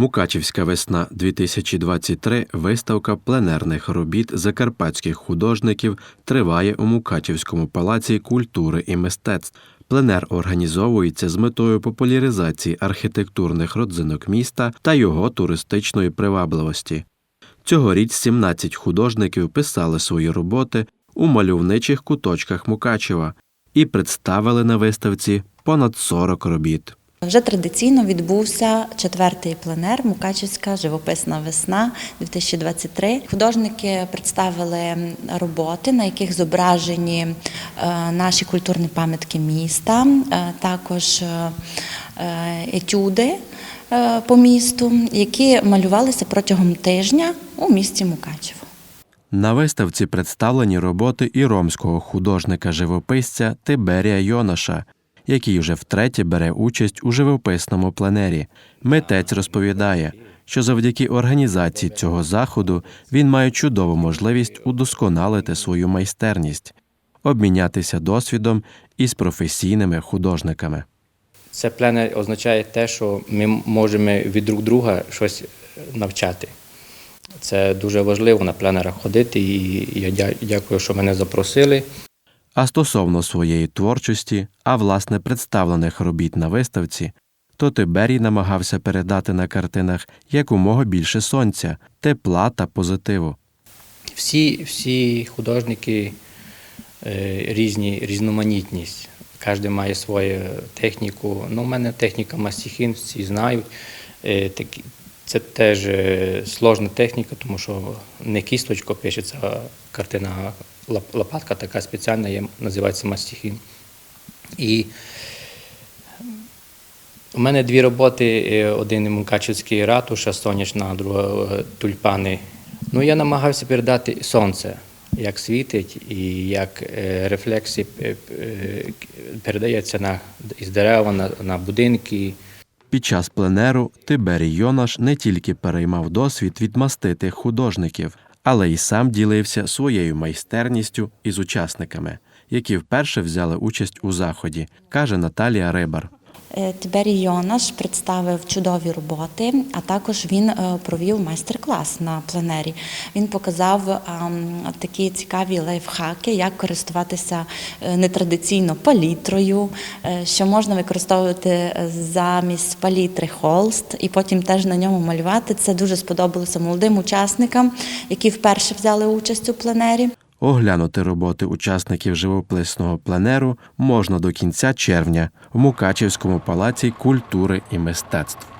Мукачівська весна 2023 виставка пленерних робіт закарпатських художників триває у Мукачівському палаці культури і мистецтв. Пленер організовується з метою популяризації архітектурних родзинок міста та його туристичної привабливості. Цьогоріч 17 художників писали свої роботи у мальовничих куточках Мукачева і представили на виставці понад 40 робіт. Вже традиційно відбувся четвертий пленер Мукачівська живописна весна 2023. Художники представили роботи, на яких зображені е, наші культурні пам'ятки міста, е, також е, етюди по місту, які малювалися протягом тижня у місті Мукачево. На виставці представлені роботи і ромського художника-живописця Тиберія Йонаша, який вже втретє бере участь у живописному пленері. Митець розповідає, що завдяки організації цього заходу він має чудову можливість удосконалити свою майстерність, обмінятися досвідом із професійними художниками. Це пленер означає те, що ми можемо від друг друга щось навчати. Це дуже важливо на пленерах ходити, і я дякую, що мене запросили. А стосовно своєї творчості, а власне представлених робіт на виставці, то Тиберій намагався передати на картинах якомога більше сонця, тепла та позитиву. Всі, всі художники е, різні, різноманітність. Кожен має свою техніку. Ну, у мене техніка мастихін, всі знають. Це теж е, сложна техніка, тому що не кісточко пишеться, картина лопатка така спеціальна, називається мастихін. І у мене дві роботи: е, один Мукачівський ратуша, сонячна, друга е, тюльпани. Ну, я намагався передати сонце, як світить і як рефлексі е, передається на, із дерева на, на будинки. Під час пленеру Тиберій Йонаш не тільки переймав досвід від маститих художників, але й сам ділився своєю майстерністю із учасниками, які вперше взяли участь у заході, каже Наталія Рибар. Е, Йонаш представив чудові роботи, а також він е, провів майстер-клас на пленері. Він показав такі цікаві лайфхаки, як користуватися е, нетрадиційно палітрою, що можна використовувати замість палітри холст і потім теж на ньому малювати. Це дуже сподобалося молодим учасникам, які вперше взяли участь у пленері. Оглянути роботи учасників живописного пленеру можна до кінця червня в Мукачівському палаці культури і мистецтв.